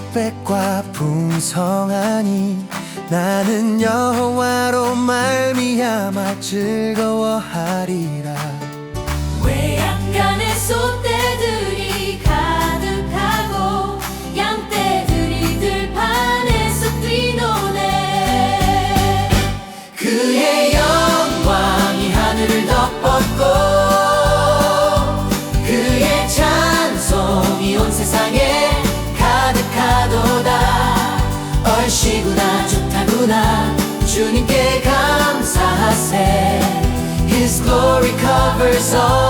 오곡백과 풍성하니 나는 여호와로 말미암아 즐거워하리라. 외양간에 소떼 얼씨구나 좋다구나 주님께 감사하세 His glory covers all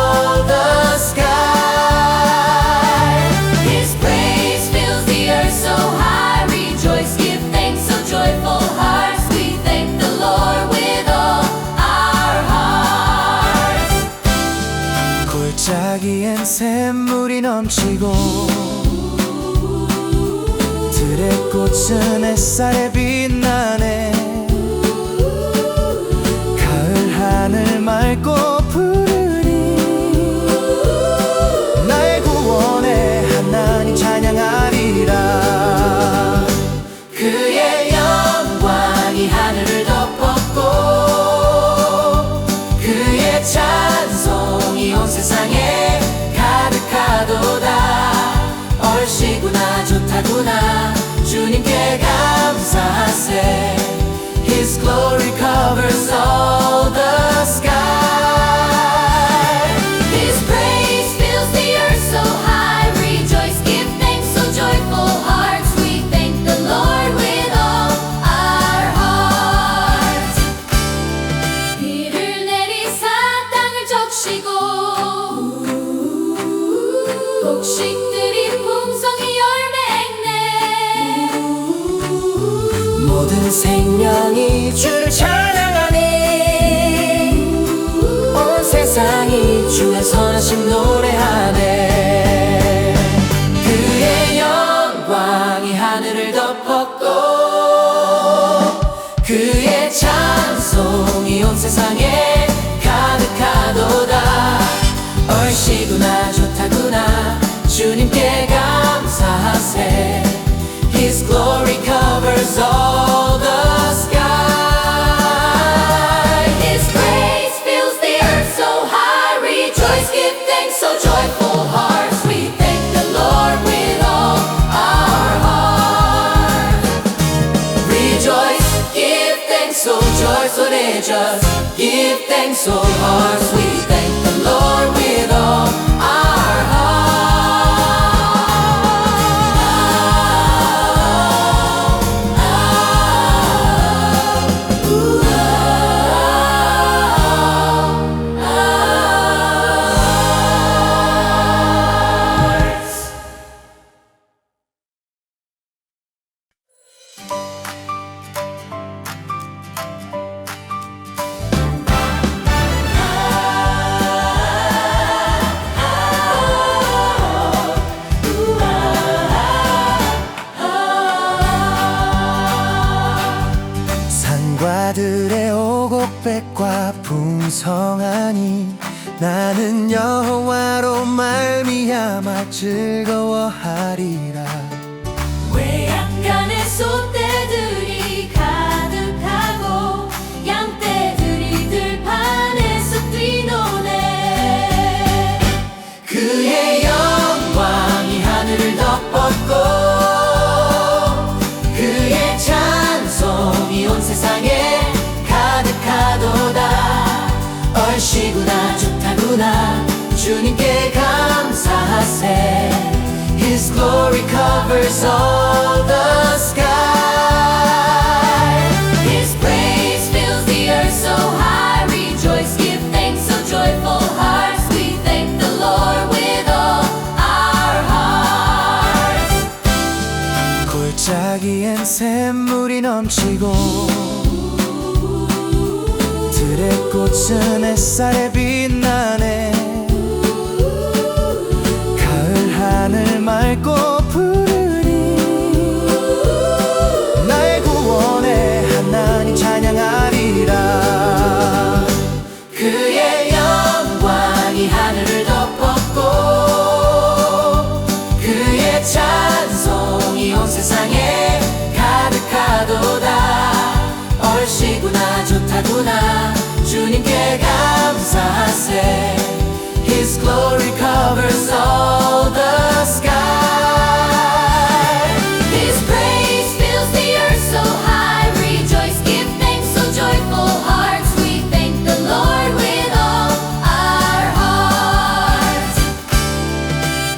꽃은 햇살에 빛나네. 가을 하늘 맑고 푸르니 나의 구원의 하나님 찬양하리라. 그의 영광이 하늘을 덮었고 그의 찬송이 온 세상에 가득하도다. 얼씨구나 좋다구나 주님께 감사하세 His glory covers all the sky His praise fills the earth so high Rejoice, give thanks, so joyful hearts We thank the Lord with all our hearts 비를 내리사 땅을 적시고 곡식 생명이 주를 찬양하니 온 세상이 주의 선하심 노래하네 thanks, so give thanks, so hearts. We 백과 풍성하니 나는 여호와로 말미암아 즐거워하리 감사하세 His glory covers all the sky His praise fills the earth so high. Rejoice, give thanks, so joyful hearts. We thank the Lord with all our hearts. 골짜기엔 샘물이 넘치고 들의 꽃은 햇살에 빛 좋다구나 주님께 감사하세 His glory covers all the sky His praise fills the earth so high. Rejoice, give thanks, so joyful hearts. We thank the Lord with all our hearts.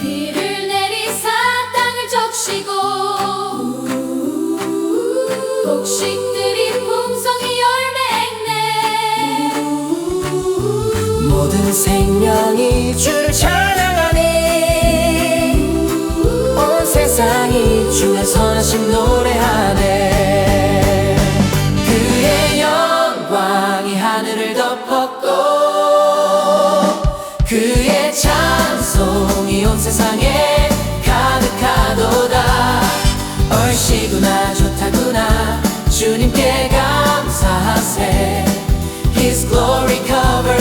비를 내리사 땅을 적시고 곡식 모든 생명이 주를 찬양하니 온 세상이 주의 선하심 노래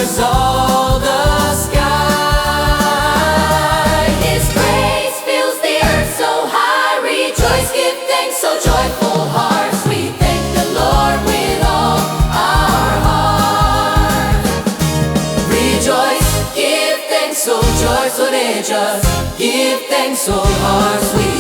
covers all the sky His fills the earth so high. Rejoice, give thanks, so joyful hearts. We thank the Lord with all our hearts. Rejoice, give thanks, so give thanks, oh hearts.